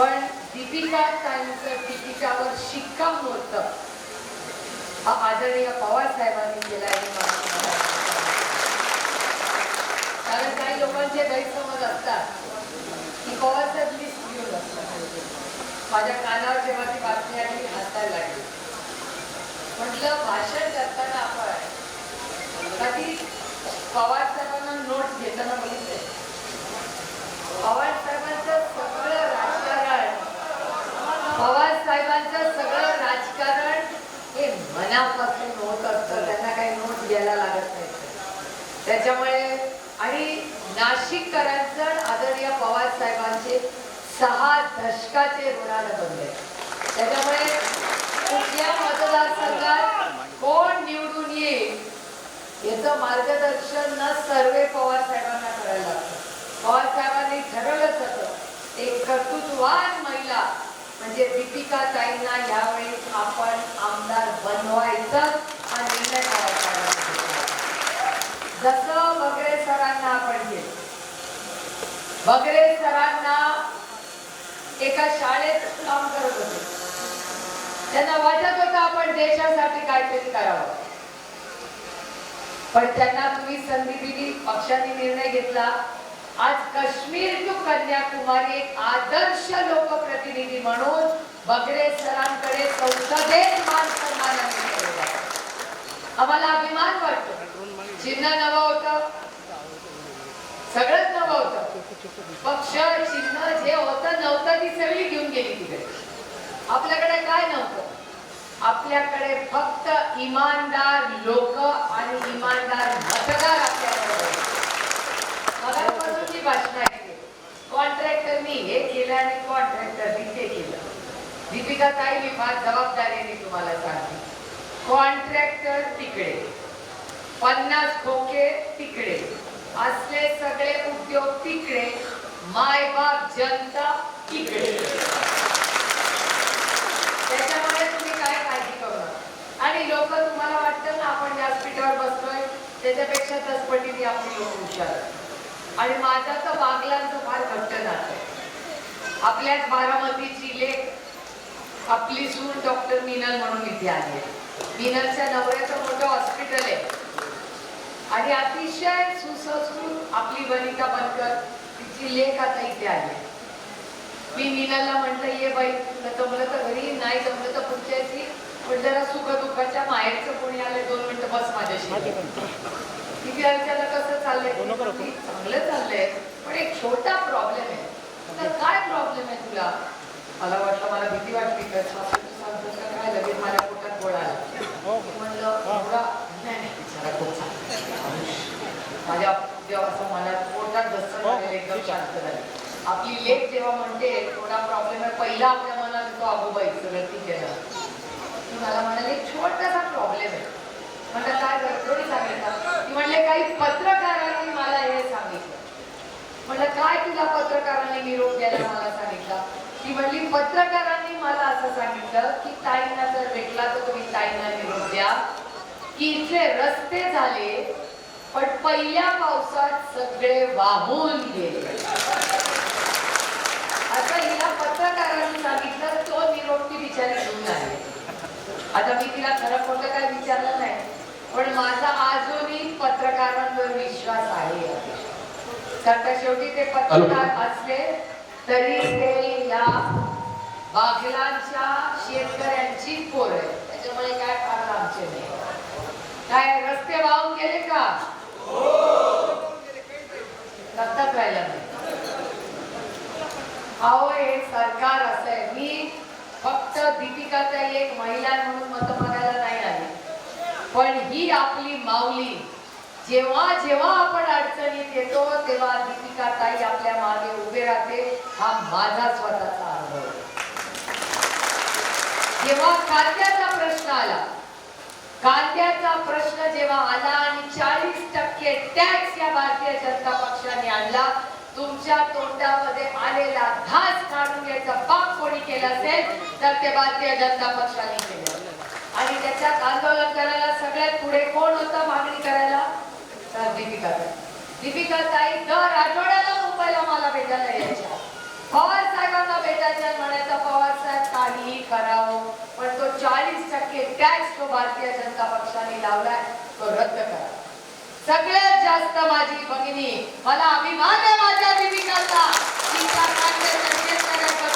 पण दीपिका ताईंचं तिकिटावर शिक्कामोर्तब. हा आदरणीय पवारसाहेबांनी केला आहे कारण काही लोकांचे गैरसमज असतात. की पवार लिस्ट घेऊन असतात. माझ्या कानावर जेव्हा ती बातमी आली मी हसायला लागली. म्हटलं भाषण करताना आपण कधी पवारसाहेबांना नोट्स घेताना बघितले पवारसाहेब साहेबांचं सगळं राजकारण पवार सगळं राजकारण हे मनापासून होत असतं. त्यांना काही नोट घ्यायला लागत नाही. त्याच्यामुळे आणि नाशिककरांचं आदरणीय पवार साहेबांचे सहा दशकाचे ऋणानं बनले. त्याच्यामुळे कुठल्या मतदारसंघात कोण निवडून येईल याचं मार्गदर्शन न सर्वे पवार साहेबांना करायला लागतं. पवार साहेबांनी ठरवलंच होतं एक कर्तृत्ववान महिला म्हणजे दीपिका ताईंना यावेळी आपण आमदार बनवायचं हा निर्णय करायचा जसं बगरे सरांना आपण घेत बगरे सरांना एका शाळेत काम करत होते. त्यांना वाटत होतं आपण देशासाठी काहीतरी करावं. पण त्यांना तुम्ही संधी दिली पक्षाने निर्णय घेतला. आज काश्मीर टू कन्याकुमारी एक आदर्श लोकप्रतिनिधी म्हणून बगरे सरांकडे संसदेत मान सन्मानाने आम्हाला अभिमान वाटतो. चिन्ह नवं होत. सगळंच नवं होत. पक्ष चिन्ह जे होतं नव्हतं ती सगळी घेऊन गेली तिकडे. आपल्याकडे काय नव्हतं? आपल्याकडे फक्त इमानदार लोक आणि इमानदार मतदार आपल्याकडे होते. मगाचपासून भाषण ऐकली कॉन्ट्रॅक्टरनी हे केलं आणि कॉन्ट्रॅक्टरनी ते केलं. दीपिका ताई मी फार जबाबदारीने तुम्हाला सांगते. कॉन्ट्रॅक्टर तिकडे. पन्नास खोके तिकडे. असले सगळे उद्योग तिकडे. मायबाप जनता तिकडे. त्याच्यामुळे तुम्ही काय काळजी करू नका. आणि लोक तुम्हाला वाटतं ना आपण व्यासपीठावर बसतोय? त्याच्यापेक्षा दसपटीने आपली लोक हुशार आहेत. आणि माझा तर बागलांचं फार घट्ट नातं आहे आपल्याच बारामतीची लेख आपली सून डॉक्टर मीनल म्हणून इथे आली मीनलच्या नवऱ्याचं मोठं हॉस्पिटल आहे. आणि अतिशय सुसंस्कृत आपली वनिता बनकर तिची लेख आता इथे आली आहे. मी मीनाला म्हटलं ये बाई तुला जमलं तर घरी नाही जमलं तर पुढच्या याची पण जरा सुख दुःखाच्या माहेरचं कोणी आलं दोन मिनिटं बस माझ्याशी. किती विचारलं कसं चाललंय. ती चांगलं चाललंय. पण एक छोटा प्रॉब्लेम आहे. तर काय प्रॉब्लेम आहे तुला? मला वाटलं मला भीती वाटली का काय लगेच माझ्या पोटात गोळा आला. म्हणलं एवढा नाही खूप माझ्या जेव्हा असं मला पोटात झालेलं एकदम शांत झाले. आपली लेख जेव्हा म्हणते थोडा प्रॉब्लेम आहे पहिला आपल्या मनात येतो अगोबाई सगळं ठीक आहे ती मला म्हणाली छोटासा प्रॉब्लेम आहे. म्हटलं काय झालं? सांगितलं ती म्हणले काही पत्रकारांनी मला हे सांगितलं. म्हटलं काय तुला पत्रकारांनी निरोप द्यायला मला सांगितलं? ती म्हणली पत्रकारांनी मला असं सांगितलं की ताईंना जर भेटला तर तुम्ही ताईंना निरोप द्या. की इथले रस्ते झाले पण पहिल्या पावसात सगळे वाहून गेले. आता हिला पत्रकारांनी सांगितलं तो निरोप ती बिचारी घेऊन आली. आता मी तिला खरं खोटं काय विचारलं नाही. पण माझा अजूनही पत्रकारांवर विश्वास आहे. कारण शेवटी ते पत्रकार असले तरी ते या बागलांच्या शेतकऱ्यांची पोर आहे त्याच्यामुळे काय फार आमचे नाही. काय रस्ते वाहून गेले का? लक्षात राहिलं नाही. अहो हे सरकार असं आहे. मी फक्त दीपिकाचा एक महिला म्हणून मत मागायला नाही आली पण ही आपली माऊली. जेव्हा जेव्हा आपण अडचणीत येतो तेव्हा दीपिका ताई आपल्या मागे उभे राहते. हा माझा स्वतःचा अनुभव. जेव्हा कांद्याचा प्रश्न आला कांद्याचा प्रश्न जेव्हा आला आणि चाळीस टक्के टॅक्स या भारतीय जनता पक्षाने आणला तुमच्या तोंडामध्ये आलेला घास काढून घ्यायचा पाप कोणी केला असेल तर ते भारतीय जनता पक्षाने केलं. आणि त्याच्यात आंदोलन करायला सगळ्यात पुढे कोण होतं मागणी करायला? तर दीपिका दीपिका ताई दर आठवड्याला मुंबईला मला भेटायला यायच्या. पवार साहेबांना भेटायच्या म्हणायचा पवार साहेब काहीही करावं पण तो चाळीस टक्के टॅक्स तो भारतीय जनता पक्षाने लावलाय तो रद्द करा. सगळ्यात जास्त माझी भगिनी मला अभिमान आहे माझ्या दीपिकाचा.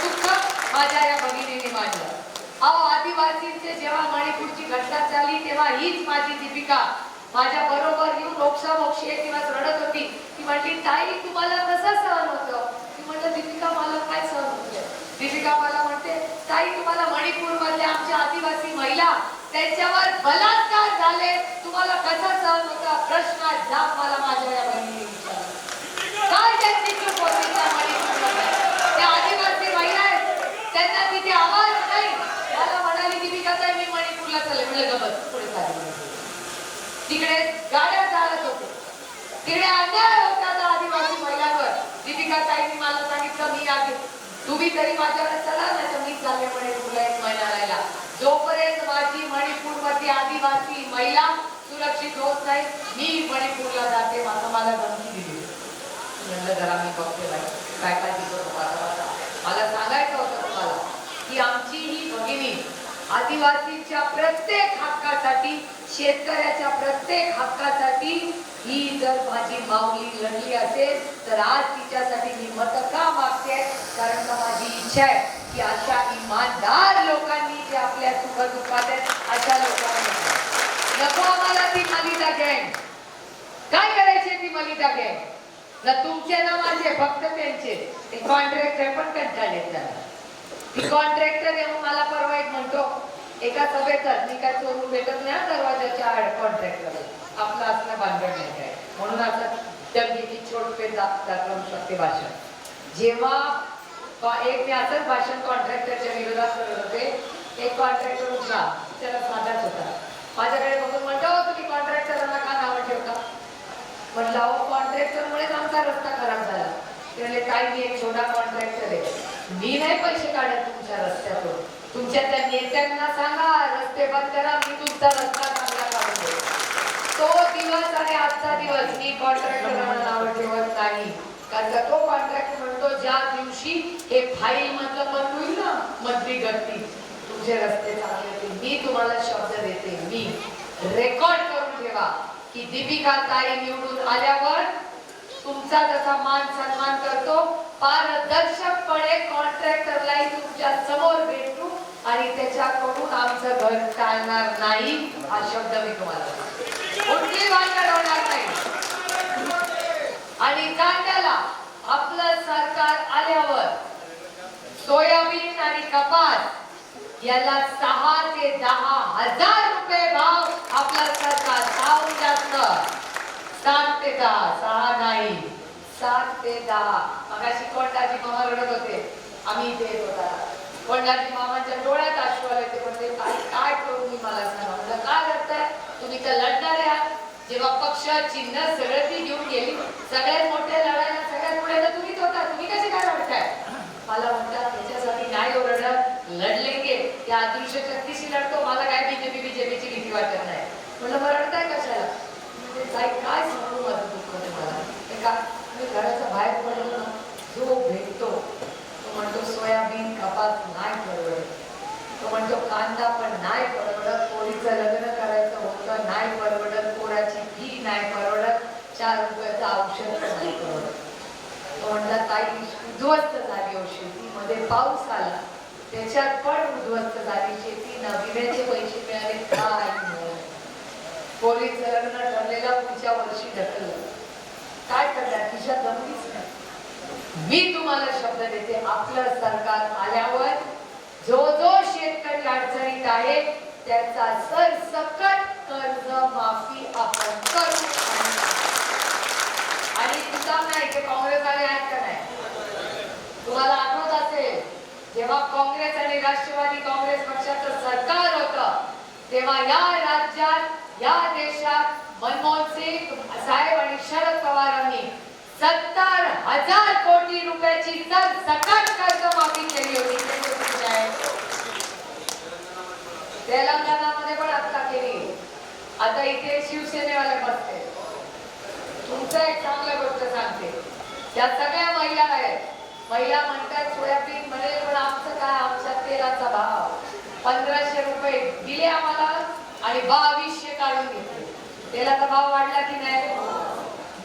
दुःख माझ्या या भगिनीने माझ्या अहो आदिवासींचे जेव्हा मणिपूरची घटना झाली तेव्हा हीच माझी दीपिका. माझ्या बरोबर येऊन मोक्षामोक्षी एक दिवस रडत होती. ती म्हटली ताई तुम्हाला कसं सहन होतं? ती म्हटलं दीपिका मला काय सहन होतं दीपिका मला म्हणते ताई तुम्हाला मणिपूर मधल्या आमच्या आदिवासी महिला त्यांच्यावर बलात्कार झाले. तुम्हाला कसा सहन होता? प्रश्न जाप मला माझ्या या बहिणीने विचारला. काय त्यांनी चूक होती त्या मणिपूरमध्ये त्या आदिवासी महिला आहेत त्यांना तिथे आवाज नाही मला म्हणाली दीपिका ताई मी मणिपूरला चालले म्हणलं गबस पुढे चालले तिकडे गाड्या चालत होते तिकडे अन्याय होता त्या आदिवासी महिलांवर दीपिका ताईंनी मला सांगितलं मी आगे तुम्ही तरी माझ्याकडे चला नाही मी चालले तुला एक महिना राहिला जोपर्यंत माझी मणिपूरमध्ये आदिवासी महिला सुरक्षित होत नाही मी मणिपूरला जाते माझं मला धमकी दिली. म्हणलं जरा मी बघते काय काय तिथं वाचा वाचा मला सांगायचं होतं तुम्हाला की आमची ही भगिनी आदिवासीच्या प्रत्येक हक्कासाठी शेतकऱ्याच्या प्रत्येक हक्कासाठी ही जर माझी माऊली लढली असेल तर आज तिच्यासाठी मी मत का मागते. कारण का माझी इच्छा आहे की अशा इमानदार लोकांनी जे आपल्या सुखदुःखात आहेत अशा लोकांनी नको आम्हाला ती मलिदा गँग. काय करायचे ती मलिदा गँग? ना तुमचे ना माझे फक्त त्यांचे. ते कॉन्ट्रॅक्टर पण कंटाळले त्याला कॉन्ट्रॅक्टर येऊन मला परवा एक म्हणतो एका सभेतच मी काय चोरून भेटत नाही दरवाजाच्या आड कॉन्ट्रॅक्टर आपलं असणं बांधण नाही काय. म्हणून असं दंगेची छोट पे दाखवू शकते भाषण. जेव्हा एक मी असंच भाषण कॉन्ट्रॅक्टरच्या विरोधात करत होते. एक कॉन्ट्रॅक्टर उठला त्याला साधाच होता. माझ्याकडे बघून म्हणतो तुम्ही कॉन्ट्रॅक्टरांना का नावं ठेवता? म्हटलं अहो कॉन्ट्रॅक्टरमुळेच आमचा रस्ता खराब झाला. त्याने काय मी एक छोटा कॉन्ट्रॅक्टर आहे. मी नाही पैसे काढत तुमच्या रस्त्यातून. तुमच्या त्या नेत्यांना सांगा रस्ते बंद करा मी तुमचा रस्ता चांगला काढून देतो तो दिवस आणि आजचा दिवस मी कॉन्ट्रॅक्ट नाव ठेवत नाही. कारण का तो कॉन्ट्रॅक्ट म्हणतो ज्या दिवशी हे फाईल मधलं बंद होईल ना मंत्री गर्दी तुमचे रस्ते चांगले होतील. मी तुम्हाला शब्द देते मी रेकॉर्ड करून ठेवा की दीपिका ताई निवडून आल्यावर तुमचा जसा मान सन्मान करतो पारदर्शकपणे कॉन्ट्रॅक्टरलाही तुमच्यासमोर भेटू आणि त्याच्याकडून आमचं घर चालणार नाही हा शब्द मी तुम्हाला कुठली भांडण होणार नाही. आणि कांद्याला आपलं सरकार आल्यावर सोयाबीन आणि कपास याला सहा ते दहा हजार रुपये भाव आपलं सरकार जास्त सात ते दहा सहा नाही. सात ते दहा. मगाशी कोंडाजी मामा रडत होते. आम्ही इथे येत होता. कोंडाजी मामाच्या डोळ्यात अश्रू आले ते म्हणते काय काय करू मी मला? सांगा म्हटलं काय करताय? तुम्ही तर लढणार आहात. जेव्हा पक्ष चिन्ह सगळं ती घेऊन गेली सगळ्यात मोठ्या लढायला सगळ्यात पुढे तर तुम्हीच होता. तुम्ही कसे काय लढताय? मला म्हणतात त्याच्यासाठी नाही ओरडत. लढलेंगे त्या अदृश्य शक्तीशी लढतो. मला काय बीजेपी बीजेपीची भीती वाटत नाही. म्हणलं मग रडताय कशाला? म्हणजे काय सांगू माझं दुःख मला? का मी घराच्या बाहेर पडलो ना जो भेटतो. तो म्हणतो सोयाबीन कपात नाही परवडत. तो म्हणतो कांदा पण नाही परवडत पोरीचं लग्न करायचं होतं नाही परवडत पोराची फी नाही परवडत चार रुपयाचं औषध पण नाही परवडत. तो म्हणला ताई उद्ध्वस्त झाली हो शेतीमध्ये पाऊस आला. त्याच्यात पण उद्ध्वस्त झाली शेती ना विम्याचे पैसे मिळाले काय मिळाले? पोरीचं लग्न ठरलेला पुढच्या वर्षी ढकललं. काय करणार? तिच्या जमलीच नाही. मी तुम्हाला शब्द देते आपलं सरकार आल्यावर जो जो शेतकरी अडचणीत आहे त्याचा सरसकट कर्ज माफी आपण करू. आणि सुद्धा नाही ते काँग्रेस आले आहेत का नाही? तुम्हाला आठवत असेल जेव्हा काँग्रेस आणि राष्ट्रवादी काँग्रेस पक्षाचं सरकार होतं तेव्हा या राज्यात या देशात मनमोहन साहेब आणि शरद पवारांनी सत्तर हजार कोटी रुपयाची तर सकट कर्ज माफी केली होती. तेलंगणामध्ये पण आता केली. आता इथे शिवसेनेवाले बसते तुमचं एक चांगलं गोष्ट सांगते. त्या सगळ्या महिला आहेत. महिला म्हणतात सोयाबीन म्हणे पण आमचं काय? आमच्या तेलाचा भाव. पंधराशे रुपये दिले आम्हाला आणि बावीसशे काढून घेतले. तेलाचा भाव वाढला की नाही?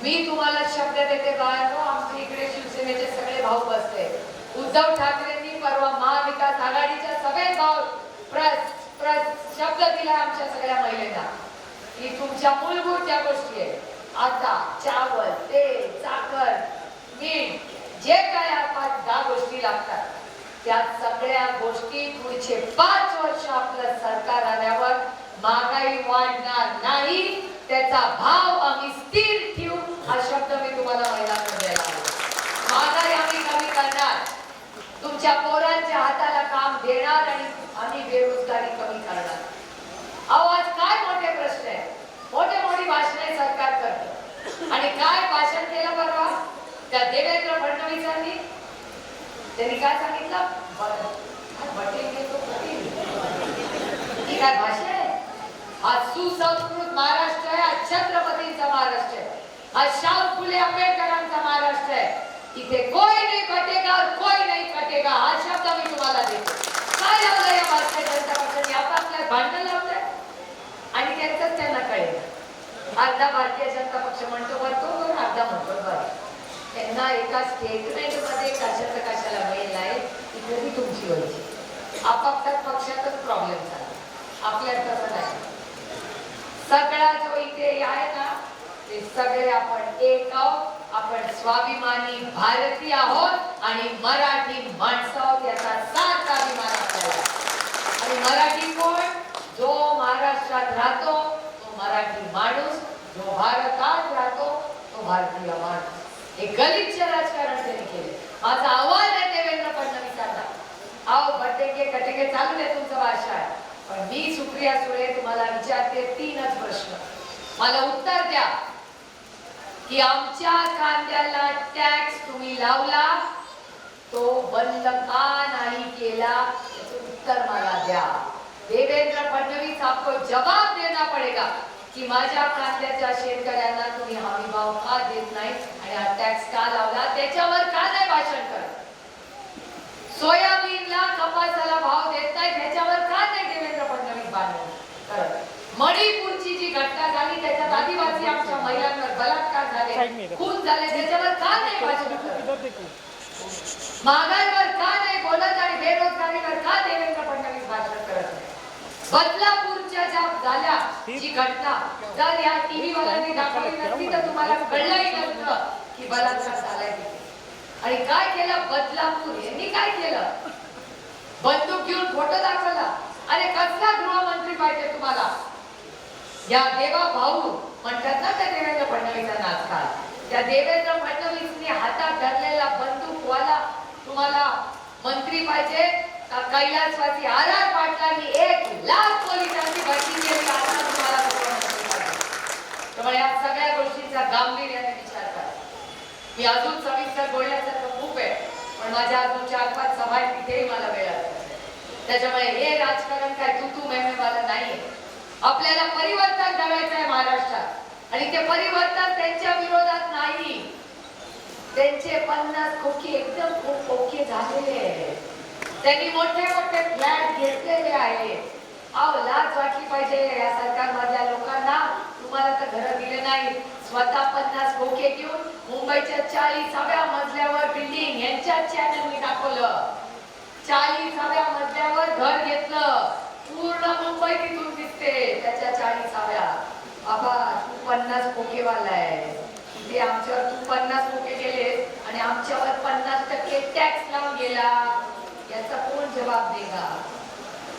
मी तुम्हाला शब्द देते बाळांनो आमच्या इकडे शिवसेनेचे सगळे भाऊ बसले. उद्धव ठाकरेंनी परवा महाविकास आघाडीच्या सगळे भाव प्र- प्र- शब्द दिला आमच्या सगळ्या महिलेला की तुमच्या मूलभूत ज्या गोष्टी आहेत आता चावल तेल साखर मीठ जे काय आपण दहा गोष्टी लागतात त्या सगळ्या गोष्टी पुढचे पाच वर्ष आपलं सरकार आल्यावर महागाई वाढणार नाही त्याचा भाव आम्ही स्थिर ठेवू हा शब्द मी तुम्हाला महिलांना द्यायला महागाई आम्ही कमी करणार. तुमच्या पोरांच्या हाताला काम देणार आणि आम्ही बेरोजगारी कमी करणार. आवाज काय मोठे प्रश्न आहे? मोठे मोठी भाषणे सरकार करतं. आणि काय भाषण केलं परवा? त्या देवेंद्र त्यांनी काय सांगितलं? बटेल ही काय भाषा आहे? हा सुसंस्कृत महाराष्ट्र आहे हा छत्रपतींचा महाराष्ट्र आहे हा शाहू फुले आंबेडकरांचा महाराष्ट्र आहे. इथे कोई नाही कटेगा और कोई नाही कटेगा हा शब्द मी तुम्हाला देतो. काय लावलं या भारतीय जनता पक्षाने आपापल्या भांडण लावलंय? आणि त्यांचंच त्यांना कळेल. अर्धा भारतीय जनता पक्ष म्हणतो बरोबर अर्धा म्हणतो बरं त्यांना एका स्टेटमेंटमध्ये कशाचं कशाला वेळ नाही तिथे ती तुमची व्हायची आपापसात पक्षातच प्रॉब्लेम झाला. आपल्यात तसं नाही. सगळा जो इथे आहे ना ते सगळे आपण एक आहोत. आपण स्वाभिमानी भारतीय आहोत आणि मराठी माणसं आहोत याचा साथ अभिमान आपल्याला. आणि मराठी कोण? जो महाराष्ट्रात राहतो तो मराठी माणूस. जो भारतात राहतो तो भारतीय माणूस. हे गलिच्छ राजकारण त्यांनी केले. माझा आव्हान आहे देवेंद्र फडणवीसांना. अहो भटके कटके चालू आहे तुमचं भाषा आहे पण मी सुप्रिया सुळे तुम्हाला विचारते तीनच प्रश्न. मला उत्तर द्या. की आमच्या कांद्याला टॅक्स तुम्ही लावला? तो बंद का नाही केला? याचं उत्तर मला द्या. देवेंद्र फडणवीस आपको जवाब देना पडेगा. की माझ्या कांद्याच्या शेतकऱ्यांना तुम्ही हमी भाव का देत नाही आणि हा टॅक्स का लावला? त्याच्यावर का नाही भाषण करत? सोयाबीनला कपासाला भाव देत नाही त्याच्यावर का नाही देवेंद्र फडणवीस भांडण करत? मणिपूरची जी घटना झाली त्याच्यात आदिवासी आमच्या महिलांवर बलात्कार झाले खून झाले त्याच्यावर का नाही भाषण करत? महागाईवर का नाही बोलत आणि बेरोजगारीवर का देवेंद्र फडणवीस भाषण करत? नाही बदलापूरच्या ज्या झाल्या जी घटना जर या टीव्ही वाल्यांनी दाखवली नसती तर तुम्हाला कळलंही नसतं की बलात्कार झालाय आणि काय केलं? बदलापूर यांनी काय केलं? बंदूक घेऊन फोटो दाखवला. अरे कसला गृहमंत्री पाहिजे तुम्हाला? या देवा भाऊ म्हणतात ना त्या देवेंद्र फडणवीसांना आजकाल. त्या देवेंद्र फडणवीसनी हातात धरलेला बंदूकवाला तुम्हाला मंत्री पाहिजे? कैलासवासी आर आर पाटलांनी एक लाख पोलिसांची भरती केली आता तुम्हाला गृहमंत्री पाहिजे त्यामुळे या सगळ्या गोष्टींचा गांभीर्याने विचार करा. मी अजून सविस्तर बोलण्यासारखं खूप आहे पण माझ्या अजून चार पाच सभा आहेत तिथेही मला वेळ त्याच्यामुळे हे राजकारण काय तू तू मेमे मला नाहीये. आपल्याला परिवर्तन करायचं आहे महाराष्ट्रात. आणि ते परिवर्तन त्यांच्या विरोधात नाही. त्यांचे पन्नास खोके एकदम खूप ओके झालेले आहेत. त्यांनी मोठे मोठे फ्लॅट घेतलेले आहेत. अहो लाज वाटली पाहिजे या सरकारमधल्या लोकांना. तुम्हाला तर घर दिले नाही स्वतः पन्नास खोके घेऊन मुंबईच्या चाळीसाव्या मजल्यावर बिल्डिंग चॅनल मी दाखवलं. चाळीसाव्या मजल्यावर घर घेतलं. पूर्ण मुंबई तिथून दिसते त्याच्या चाळीसाव्या. बाबा तू पन्नास खोकेवाला आहे. तिथे आमच्यावर तू पन्नास खोके गेले आणि आमच्यावर पन्नास टक्के टॅक्स लावून गेला. याचा कोण जबाब देगा?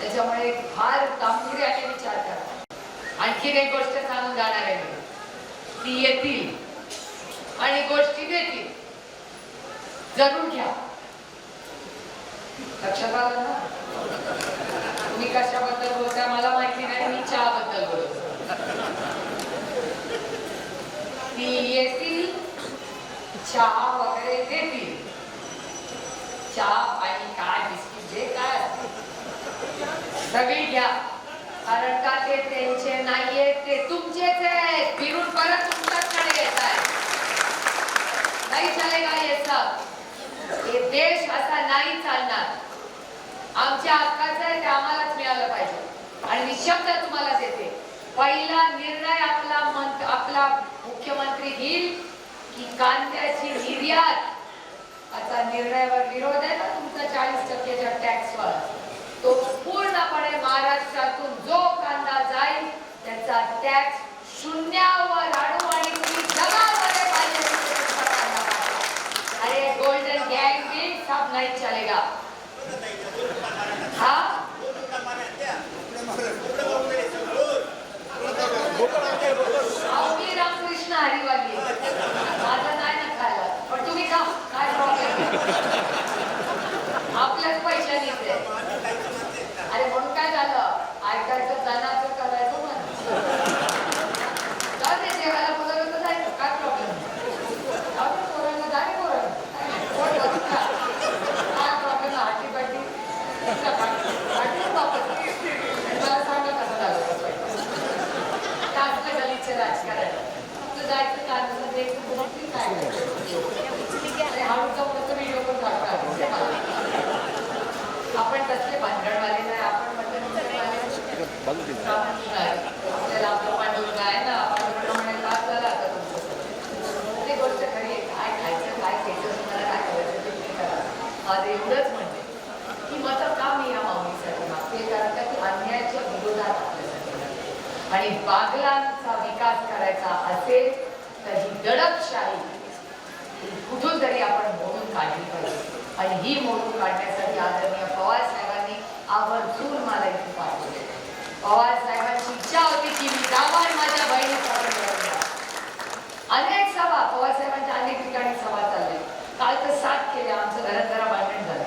त्याच्यामुळे फार गांभीर्याने विचार करा. आणखीन एक गोष्ट सांगून जाणार आहे मी. ती येतील आणि गोष्टी देतील. जरूर घ्या. लक्षात आलं ना? तुम्ही कशाबद्दल बोलता मला माहिती नाही मी चहाबद्दल बोलतो. ती येतील चहा वगैरे देतील. चहा पाणी काय बिस्किट जे काय सगळी घ्या. कारण का ते त्यांचे नाहीये ते तुमचेच आहेत फिरून परत तुमच्याकडे येत आहे. नाही चालेगा हे सब. हे देश असा नाही चालणार. आमच्या हक्काचं आहे ते आम्हालाच मिळालं पाहिजे. आणि मी शब्द तुम्हाला देते. पहिला निर्णय आपला मंत आपला मुख्यमंत्री घेईल की कांद्याची निर्यात. आता निर्णयावर विरोध आहे ना तुमचा चाळीस टक्केच्या टॅक्सवर तो पूर्णपणे महाराष्ट्रातून जो कांदा जाईल त्याचा टॅक्स शून्यावर आणू आणि जगामध्ये पाहिजे. अरे गोल्डन गैंग भी सब नहीं चलेगा. हाँ? रामकृष्ण हरिवाली आहे. माझं नाही ना खायला पण तुम्ही खा काय प्रॉब्लेम आपल्याच पैशानीच आहे अरे म्हणून काय झालं ऐकायचं जनाचं करायचं मन जाऊ दे देवाला बोलावलं तर जायचं काय प्रॉब्लेम जाऊ दे पोरांना जा रे पोरांना. काय नाही, पोट भरून खा. काय प्रॉब्लेम हाटी बाटी हाटी वापस मला सांगा कसं झालं ते पहिलं. टाकलं गलीचं राजकारण तू जायचं का नसलं ते तू बोलती काय अरे हळू जाऊन कसं व्हिडिओ पण काढतात ते मला. आपण कसले भांडणवाले नाही आपण भांडणवाले नाही. आपल्याला आपलं पांडुरंग आहे ना पांडुरंग म्हणायला बाद झाला आता तुमचं. ती गोष्ट खरी आहे काय खायचं काय खायचं तुम्हाला काय करायचं ते तुम्ही करा आज एवढंच म्हणते की माझं काम मी या मागणीसाठी मागते कारण का ती अन्यायाच्या विरोधात आपल्यासाठी आहे. आणि बागलांचा विकास करायचा असेल तर ही दडपशाही ही कुठून तरी आपण मोडून काढली पाहिजे. आणि ही मोडून काढण्यासाठी आदरणीय पवार साहेबांनी आवर्जून मला इथे पाठवले. पवार साहेबांची इच्छा होती की मी जावा माझ्या बहिणीचा अनेक सभा पवार साहेबांच्या अनेक ठिकाणी सभा चालल्या काल तर सात केल्या आमचं घरात जरा भांडण झालं.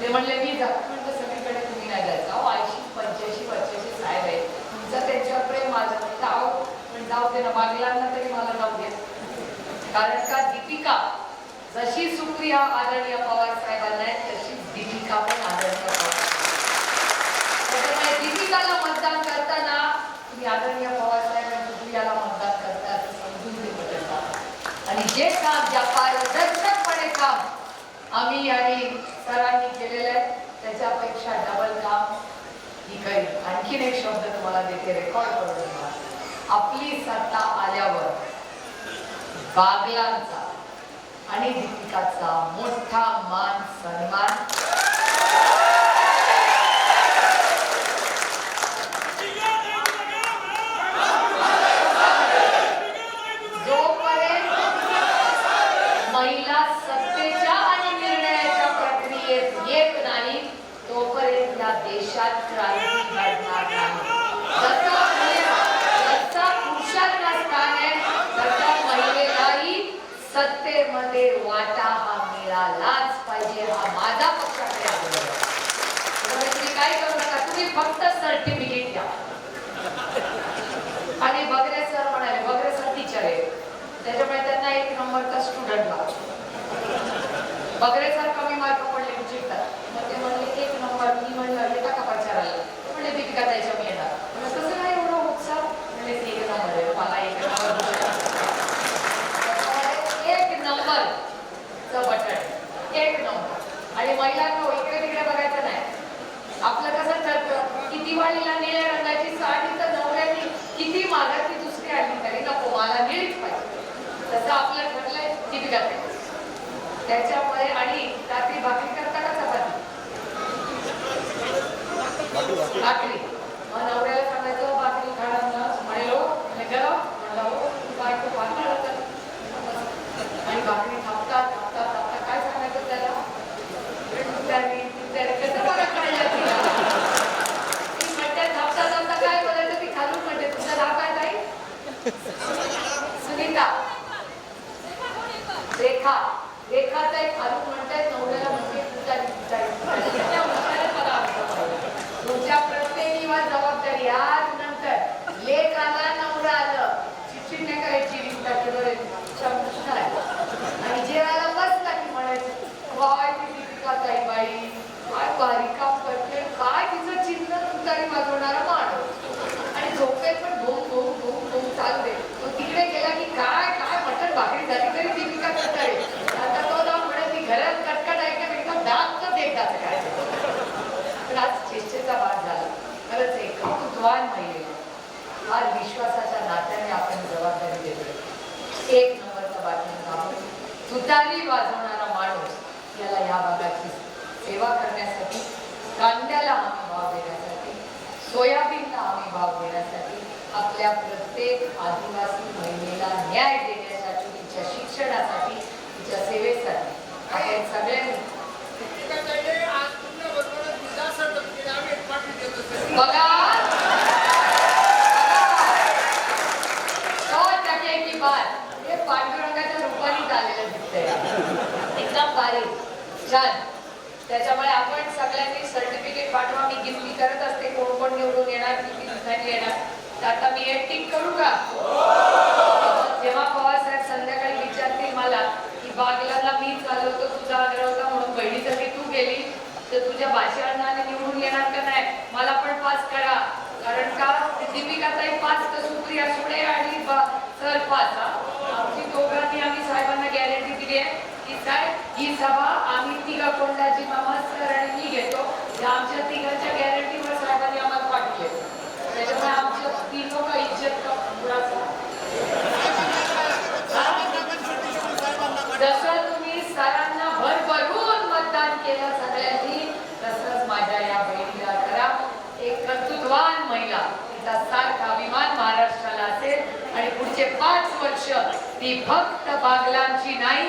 ते म्हणले मी जातो म्हणलं सगळीकडे तुम्ही नाही जायचं अहो ऐंशी पंच्याऐंशी वर्षाचे साहेब आहे तुमचं त्यांच्यावर प्रेम माझं नाही जाऊ जाऊ दे ना तरी मला जाऊ दे कारण का दीपिका जशी सुप्रिया आदरणीय पवार साहेबांना आहे तशी दीपिका पण आदरणीय पवार त्याच्यामुळे दीपिकाला मतदान करताना तुम्ही आदरणीय पवार साहेब सुप्रियाला मतदान करता समजून घेतलं आणि जे काम ज्या पारदर्शकपणे काम आम्ही आणि सरांनी केलेलं आहे त्याच्यापेक्षा डबल काम ही करीन. आणखीन एक शब्द तुम्हाला देते रेकॉर्ड करून आपली सत्ता आल्यावर बागलांचा आणि दीपिकाचा मोठा मान सन्मान. एक नंबरचा बातमी तुतारी वाजवणारा माणूस याला या भागाची सेवा करण्यासाठी कांद्याला हमी भाव देण्यासाठी सोयाबीनला हमी भाव देण्यासाठी आपल्या प्रत्येक आदिवासी महिलेला न्याय देण्यासाठी तिच्या शिक्षणासाठी तिच्या सेवेसाठी. आपण सगळ्यांनी बघा सौ टक्के की बात हे पांडुरंगाच्या रूपाने आलेलं दिसतंय छान त्याच्यामुळे आपण सगळ्यांनी सर्टिफिकेट पाठवा. मी गिफ्टी करत असते. कोण कोण निवडून येणार किती दिवसांनी येणार. तर आता मी हे टिक करू का? जेव्हा पवार साहेब संध्याकाळी विचारतील मला की बागलाला मी चालवतो तुझा आग्रह होता म्हणून बहिणीसाठी तू गेली तर तुझ्या भाषणाने निवडून येणार का नाही? मला पण पास करा. कारण का? दीपिका ताई पाच तर सुप्रिया सुळे आणि सर पाच आमची दोघांनी आम्ही साहेबांना गॅरंटी दिली आहे की साहेब ही सभा आम्ही तिघा कोंडाजी मामा सर आणि मी घेतो. या आमच्या तिघांच्या गॅरंटीवर साहेबांनी आम्हाला पाठवले. त्याच्यामुळे आमच्या ती लोक इज्जत जसं तुम्ही सरांना भरभरून मतदान केलं सगळ्यांनी तसंच माझ्या या बहिणीला करा. एक कर्तृत्वान महिला तिचा सारखा अभिमान महाराष्ट्राला असेल. आणि पुढचे पाच वर्ष ती फक्त बागलांची नाही